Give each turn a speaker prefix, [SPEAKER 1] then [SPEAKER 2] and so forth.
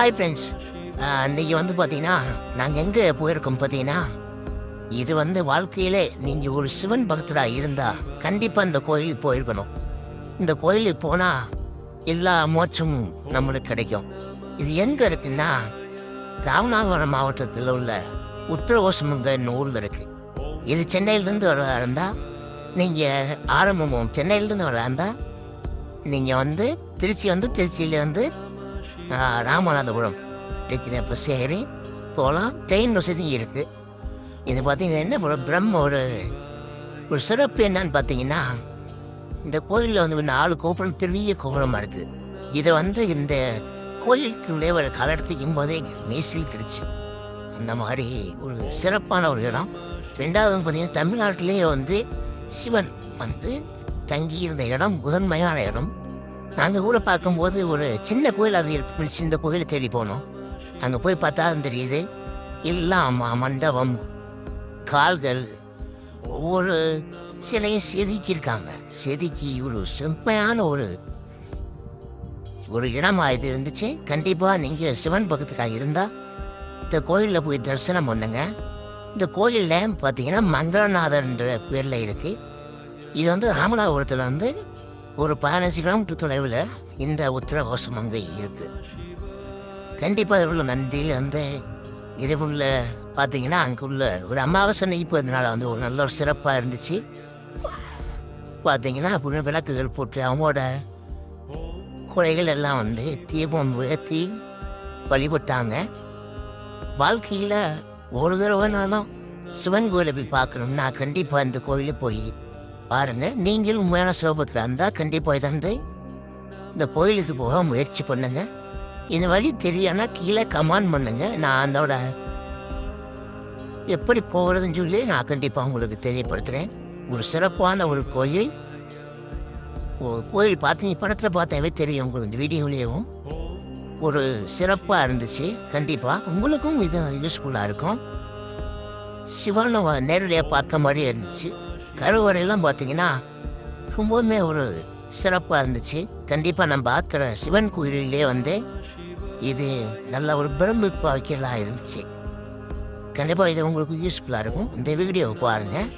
[SPEAKER 1] Hi friends அன்றைக்கி வந்து பார்த்தீங்கன்னா நாங்கள் எங்கே போயிருக்கோம் பார்த்தீங்கன்னா இது வந்து வாழ்க்கையிலே நீங்கள் ஒரு சிவன் பக்தராக இருந்தால் கண்டிப்பாக இந்த கோயிலுக்கு போயிருக்கணும். இந்த கோயிலுக்கு போனால் எல்லா மோட்சமும் நம்மளுக்கு கிடைக்கும். இது எங்கே இருக்குன்னா ராமநாதபுரம் மாவட்டத்தில் உள்ள உத்தரகோசமங்கன்னு ஊரில் இருக்குது இது சென்னையிலேருந்து வரதா இருந்தால் நீங்கள் ஆரம்பமும் சென்னையிலேருந்து வரதா இருந்தால் நீங்கள் வந்து திருச்சி வந்து திருச்சியிலேருந்து ராமநாதபுரம். டிக்கெட் இப்போ சரி போகலாம் ட்ரெயின் வசதியும் இருக்குது இது பார்த்தீங்கன்னா என்ன ஒரு பிரம்ம ஒரு ஒரு சிறப்பு என்னன்னு பார்த்தீங்கன்னா இந்த கோயிலில் வந்து நாலு கோபுரம் பெரிய கோபுரமாக இருக்குது இதை வந்து இந்த கோயிலுக்குள்ளே ஒரு கலடத்துக்கும் போதே மேசில் திருச்சு. அந்த மாதிரி ஒரு சிறப்பான ஒரு இடம். ரெண்டாவது பார்த்திங்கன்னா பார்த்தீங்கன்னா தமிழ்நாட்டிலேயே வந்து சிவன் வந்து தங்கியிருந்த இடம் முதன்மையான இடம். நாங்கள் ஊரை பார்க்கும்போது ஒரு சின்ன கோயில் அது இருக்கு இந்த கோயிலை தேடி போனோம். அங்கே போய் பார்த்தா தெரியுது எல்லாம் ம- மண்டபம் கால்கள் ஒவ்வொரு சிலையும் செதுக்கியிருக்காங்க. செதுக்கி ஒரு செம்மையான ஒரு ஒரு இடமாக இது இருந்துச்சு. கண்டிப்பாக நீங்கள் சிவன் பக்கத்துக்காக இருந்தால் இந்த கோயிலில் போய் தரிசனம் பண்ணுங்க. இந்த கோயிலில் பார்த்தீங்கன்னா மங்களநாதர்ன்ற பேரில் இருக்குது இது வந்து ராமநாதபுரத்தில் வந்து ஒரு பதினஞ்சு கிலோமீட்டர் தொலைவில் இந்த உத்தரகோசம் அங்கே இருக்குது கண்டிப்பாக உள்ள நந்தியில் வந்து இது பார்த்தீங்கன்னா அங்கே உள்ள ஒரு அமாவாசை நெய்ப்பதுனால வந்து ஒரு நல்ல ஒரு சிறப்பாக இருந்துச்சு. பார்த்தீங்கன்னா அப்படின்னு விளக்குகள் போட்டு அவங்களோட குறைகள் எல்லாம் வந்து தீபம் உயர்த்தி வழிபட்டாங்க. வாழ்க்கையில் ஒரு தடவைனாலும் சிவன் கோயிலை போய் பார்க்கணும்னா கண்டிப்பாக இந்த கோயிலுக்கு போய் பாருங்க நீங்களும் உண்மையான சோபத்தில் இருந்தால் கண்டிப்பாக இதை இந்த கோயிலுக்கு போக முயற்சி பண்ணுங்க. இந்த வழி தெரியானா கீழே கமான் பண்ணுங்க. நான் அதோட எப்படி போகிறதுன்னு சொல்லி நான் கண்டிப்பாக உங்களுக்கு தெரியப்படுத்துகிறேன் ஒரு சிறப்பான ஒரு கோயில். ஒரு கோயில் பார்த்து நீ படத்தில் பார்த்தாவே தெரியும் உங்களுக்கு இந்த வீடியோலேயும். ஒரு சிறப்பாக இருந்துச்சு கண்டிப்பாக உங்களுக்கும் இது யூஸ்ஃபுல்லாக இருக்கும். சிவனை நேரடியாக பார்த்த மாதிரியே இருந்துச்சு. கருவறையெல்லாம் பார்த்தீங்கன்னா ரொம்பவுமே ஒரு சிறப்பாக இருந்துச்சு. கண்டிப்பாக நம்ம பார்க்குற சிவன் கோயிலே வந்து இது நல்ல ஒரு பிரமிப்பாக வைக்கலாம் இருந்துச்சு. கண்டிப்பாக இது உங்களுக்கு யூஸ்ஃபுல்லாக இருக்கும். இந்த வீடியோவை பாருங்கள்